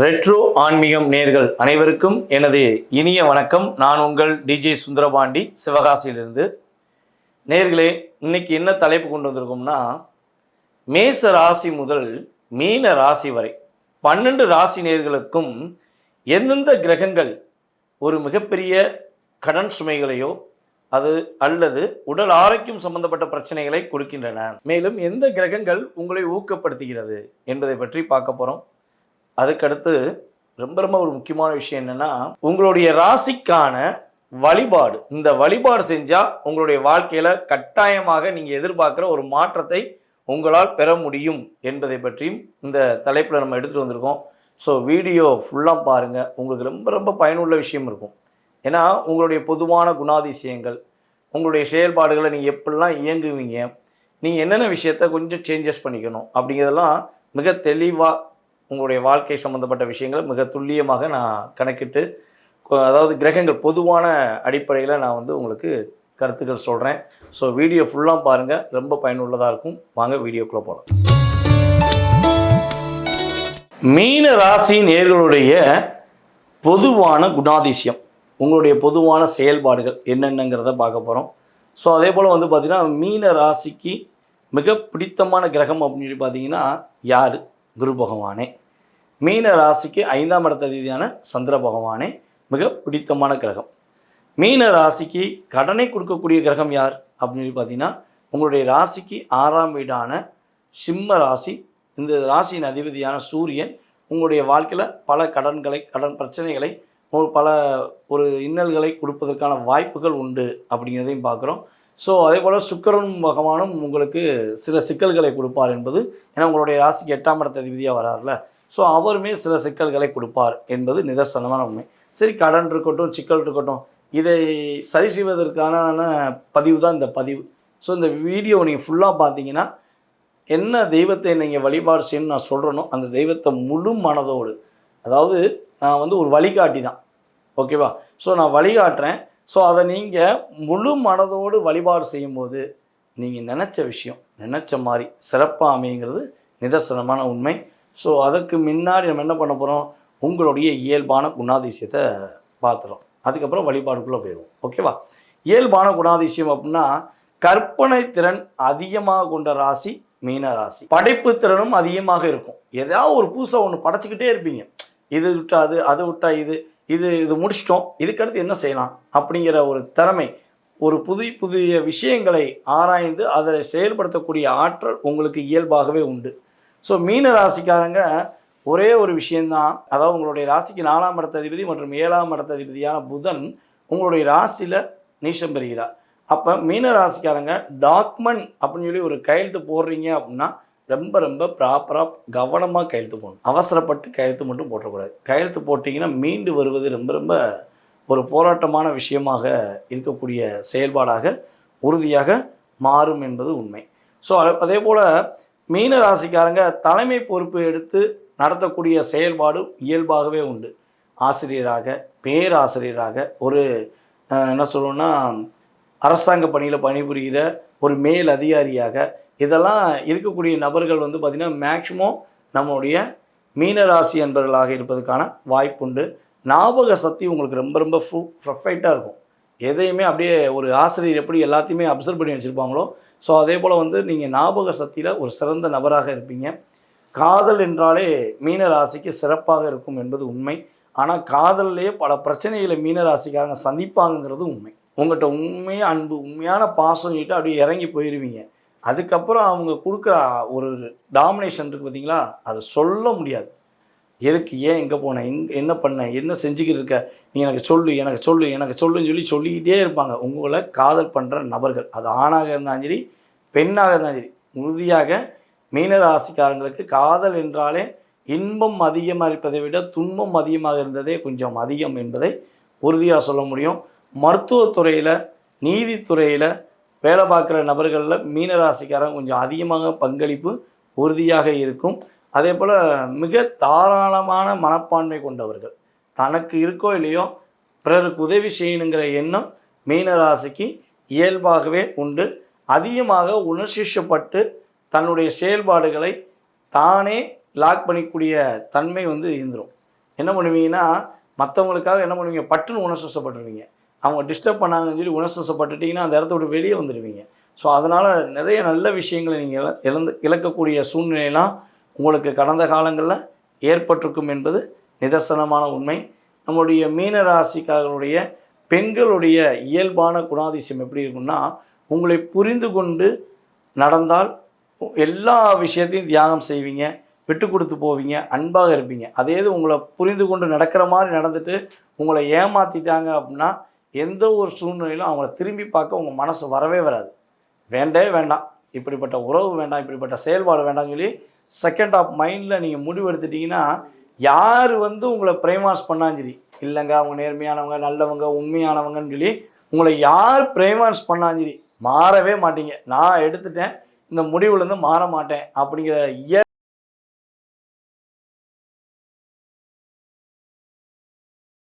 Retro ஆன்மீகம் நேர்கள் அனைவருக்கும் எனது இனிய வணக்கம். நான் உங்கள் டிஜே சுந்தரபாண்டி சிவகாசியிலிருந்து. நேர்களே இன்னைக்கு என்ன தலைப்பு கொண்டு வந்திருக்கோம்னா மேச ராசி முதல் மீன ராசி வரை பன்னெண்டு ராசி நேர்களுக்கும் எந்தெந்த கிரகங்கள் ஒரு மிகப்பெரிய கடன் சுமைகளையோ அது அல்லது உடல் ஆரோக்கியம் சம்பந்தப்பட்ட பிரச்சனைகளை கொடுக்கின்றன. மேலும் எந்த கிரகங்கள் உங்களை ஊக்கப்படுத்துகிறது என்பதை பற்றி பார்க்க போகிறோம் அதுக்கடுத்து ரொம்ப ரொம்ப ஒரு முக்கியமான விஷயம் என்னன்னா உங்களுடைய ராசிக்கான வழிபாடு. இந்த வழிபாடு செஞ்சால் உங்களுடைய வாழ்க்கையில் கட்டாயமாக நீங்கள் எதிர்பார்க்குற ஒரு மாற்றத்தை உங்களால் பெற முடியும் என்பதை பற்றியும் இந்த தலைப்பில் நம்ம எடுத்துகிட்டு வந்திருக்கோம். ஸோ வீடியோ ஃபுல்லாக பாருங்கள் உங்களுக்கு ரொம்ப ரொம்ப பயனுள்ள விஷயம் இருக்கும். ஏன்னா உங்களுடைய பொதுவான குணாதிசயங்கள் உங்களுடைய செயல்பாடுகளை நீங்கள் எப்படிலாம் இயங்குவீங்க நீங்கள் என்னென்ன விஷயத்த கொஞ்சம் சேஞ்சஸ் பண்ணிக்கணும் அப்படிங்கிறதெல்லாம் மிக தெளிவாக உங்களுடைய வாழ்க்கை சம்மந்தப்பட்ட விஷயங்களை மிக துல்லியமாக நான் கணக்கிட்டு அதாவது கிரகங்கள் பொதுவான அடிப்படையில் நான் வந்து உங்களுக்கு கருத்துக்கள் சொல்கிறேன் ஸோ வீடியோ ஃபுல்லாக பாருங்கள் ரொம்ப பயனுள்ளதாக இருக்கும். வாங்க வீடியோக்குள்ளே போகலாம் மீன ராசி நேர்களுடைய பொதுவான குணாதிசயம் உங்களுடைய பொதுவான செயல்பாடுகள் என்னென்னங்கிறத பார்க்க போகிறோம் ஸோ அதே போல் வந்து பார்த்திங்கன்னா மீன ராசிக்கு மிக பிடித்தமான கிரகம் அப்படின்னு சொல்லி பார்த்தீங்கன்னா யார்? குரு பகவானே. மீன ராசிக்கு ஐந்தாம் இடத்த ரீதியான சந்திர பகவானே மிக பிடித்தமான கிரகம். மீன ராசிக்கு கடனை கொடுக்கக்கூடிய கிரகம் யார்? அப்படின்னு பார்த்தீங்கன்னா உங்களுடைய ராசிக்கு ஆறாம் வீடான சிம்ம ராசி. இந்த ராசியின் அதிபதியான சூரியன் உங்களுடைய வாழ்க்கையில் பல கடன்களை கடன் பிரச்சனைகளை பல ஒரு இன்னல்களை கொடுப்பதற்கான வாய்ப்புகள் உண்டு அப்படிங்கிறதையும் பார்க்குறோம். ஸோ அதே போல் சுக்கரன் பகவானும் உங்களுக்கு சில சிக்கல்களை கொடுப்பார் என்பது ஏன்னா உங்களுடைய ராசிக்கு எட்டாம் இடத்த அதிபதியாக வராருல ஸோ அவருமே சில சிக்கல்களை கொடுப்பார் என்பது நிதர்சனமான உண்மை. சரி கடன் இருக்கட்டும் சிக்கல் இருக்கட்டும் இதை சரி செய்வதற்கான பதிவு தான் இந்த பதிவு. ஸோ இந்த வீடியோ நீங்கள் ஃபுல்லாக பார்த்தீங்கன்னா என்ன தெய்வத்தை நீங்கள் வழிபாடு செய்யணும்னு நான் சொல்கிறேனோ அந்த தெய்வத்தை முழு மனதோடு அதாவது நான் வந்து ஒரு வழிகாட்டி தான். ஓகேவா ஸோ நான் வழிகாட்டுறேன். ஸோ அதை நீங்கள் முழு மனதோடு வழிபாடு செய்யும்போது நீங்கள் நினச்ச விஷயம் நினச்ச மாதிரி சிறப்பாக அமைங்கிறது நிதர்சனமான உண்மை. ஸோ அதற்கு முன்னாடி நம்ம என்ன பண்ண போகிறோம் உங்களுடைய இயல்பான குணாதிசயத்தை பார்த்துறோம். அதுக்கப்புறம் வழிபாடுக்குள்ளே போயிடுவோம். ஓகேவா இயல்பான குணாதிசயம் அப்படின்னா கற்பனை திறன் அதிகமாக கொண்ட ராசி மீன ராசி. படைப்பு திறனும் அதிகமாக இருக்கும். ஏதாவது ஒரு புதுசாக ஒன்று படைச்சிக்கிட்டே இருப்பீங்க. இது விட்டா அது அதை விட்டா இது இது இது முடிச்சிட்டோம். இதுக்கடுத்து என்ன செய்யலாம்? அப்படிங்கிற ஒரு திறமை ஒரு புதிய புதிய விஷயங்களை ஆராய்ந்து அதை செயல்படுத்தக்கூடிய ஆற்றல் உங்களுக்கு இயல்பாகவே உண்டு. ஸோ மீன ராசிக்காரங்க ஒரே ஒரு விஷயந்தான் அதாவது உங்களுடைய ராசிக்கு நாலாம் இடத்ததிபதி மற்றும் ஏழாம் இடத்ததிபதியான புதன் உங்களுடைய ராசியில் நீச்சம் பெறுகிறார். அப்போ மீன ராசிக்காரங்க டாக்குமெண்ட் அப்படின்னு சொல்லி ஒரு கையெழுத்து போடுறீங்க அப்படின்னா ரொம்ப ரொம்ப ப்ராப்பராக கவனமாக கையெழுத்து போடணும். அவசரப்பட்டு கையெழுத்து மட்டும் போட்டக்கூடாது. கையெழுத்து போட்டிங்கன்னா மீண்டு வருவது ரொம்ப ரொம்ப ஒரு போராட்டமான விஷயமாக இருக்கக்கூடிய செயல்பாடாக உறுதியாக மாறும் என்பது உண்மை. ஸோ அதே போல் மீன ராசிக்காரங்க தலைமை பொறுப்பு எடுத்து நடத்தக்கூடிய செயல்பாடு இயல்பாகவே உண்டு. ஆசிரியராக பேராசிரியராக ஒரு என்ன சொல்லணும்னா அரசாங்க பணியில் பணிபுரிகிற ஒரு மேல் அதிகாரியாக இதெல்லாம் இருக்கக்கூடிய நபர்கள் வந்து பார்த்திங்கன்னா மேக்சிமம் நம்மளுடைய மீனராசி என்பவர்களாக இருப்பதற்கான வாய்ப்புண்டு. ஞாபக சக்தி உங்களுக்கு ரொம்ப ரொம்ப ஃபு ப்ரொஃபைட்டாக இருக்கும். எதையுமே அப்படியே ஒரு ஆசிரியர் எப்படி எல்லாத்தையுமே அப்சர்வ் பண்ணி வச்சுருப்பாங்களோ ஸோ அதே போல் வந்து நீங்கள் ஞாபக சக்தியில் ஒரு சிறந்த நபராக இருப்பீங்க. காதல் என்றாலே மீன ராசிக்கு சிறப்பாக இருக்கும் என்பது உண்மை. ஆனால் காதல்லையே பல பிரச்சனைகளை மீன ராசிக்காரங்க சந்திப்பாங்கங்கிறது உண்மை. உங்கள்கிட்ட உண்மையாக அன்பு உண்மையான பாசம் கிட்ட அப்படியே இறங்கி போயிடுவீங்க அதுக்கப்புறம் அவங்க கொடுக்குற ஒரு டாமினேஷன் இருக்குது பார்த்தீங்களா? அதை சொல்ல முடியாது. எதுக்கு ஏன் எங்கே போனேன் எங் என்ன பண்ண? என்ன செஞ்சுக்கிட்டு இருக்க? நீ எனக்கு சொல்லு எனக்கு சொல்லு எனக்கு சொல்லுன்னு சொல்லி சொல்லிக்கிட்டே இருப்பாங்க. உங்களை காதல் பண்ணுற நபர்கள். அது ஆணாக இருந்தாலும் சரி பெண்ணாக இருந்தாலும் சரி உறுதியாக மீனராசிக்காரங்களுக்கு காதல் என்றாலே இன்பம் அதிகமாக இருப்பதை விட துன்பம் அதிகமாக இருந்ததே கொஞ்சம் அதிகம் என்பதை உறுதியாக சொல்ல முடியும். மருத்துவத்துறையில் நீதித்துறையில் வேலை பார்க்குற நபர்களில் மீனராசிக்காரன் கொஞ்சம் அதிகமாக பங்களிப்பு உறுதியாக இருக்கும். அதே போல் மிக தாராளமான மனப்பான்மை கொண்டவர்கள். தனக்கு இருக்கோ இல்லையோ பிறருக்கு உதவி செய்யணுங்கிற எண்ணம் மீனராசிக்கு இயல்பாகவே உண்டு. அதிகமாக உணர்ச்சிஷப்பட்டு தன்னுடைய செயல்பாடுகளை தானே லாக் பண்ணிக்கூடிய தன்மை வந்து இருந்துடும் என்ன பண்ணுவீங்கன்னா மற்றவங்களுக்காக என்ன பண்ணுவீங்க? பட்டுன்னு உணர்ச்சிப்பட்டுருவீங்க அவங்க டிஸ்டர்ப் பண்ணாங்கன்னு சொல்லி உணர்ச்சிப்பட்டுட்டீங்கன்னா அந்த இடத்த விட்டு வெளியே வந்துடுவீங்க ஸோ அதனால் நிறைய நல்ல விஷயங்களை நீங்கள் இழந்து இழக்கக்கூடிய சூழ்நிலையெல்லாம் உங்களுக்கு கடந்த காலங்களில் ஏற்பட்டிருக்கும் என்பது நிதர்சனமான உண்மை. நம்முடைய மீனராசிக்காரர்களுடைய பெண்களுடைய இயல்பான குணாதிசயம் எப்படி இருக்கும்னா உங்களை புரிந்து கொண்டு நடந்தால் எல்லா விஷயத்தையும் தியாகம் செய்வீங்க விட்டு கொடுத்து போவீங்க அன்பாக இருப்பீங்க. அதே இது உங்களை புரிந்து கொண்டு நடக்கிற மாதிரி நடந்துட்டு உங்களை ஏமாற்றிட்டாங்க அப்படின்னா எந்த ஒரு சூழ்நிலையிலும் அவங்கள திரும்பி பார்க்க உங்கள் மனசு வரவே வராது. வேண்டே வேண்டாம். இப்படிப்பட்ட உறவு வேண்டாம் இப்படிப்பட்ட செயல்பாடு வேண்டாம்னு சொல்லி செகண்ட் ஆஃப் மைண்டில் நீங்கள் முடிவெடுத்துட்டீங்கன்னா யார் வந்து உங்களை பிரேமாஸ் பண்ணாலும் சரி இல்லைங்க அவங்க நேர்மையானவங்க நல்லவங்க உண்மையானவங்கன்னு சொல்லி உங்களை யார் பிரேமாஸ் பண்ணாலும் சரி மாறவே மாட்டீங்க. நான் எடுத்துட்டேன் இந்த முடிவுலேருந்து மாற மாட்டேன் அப்படிங்கிற இய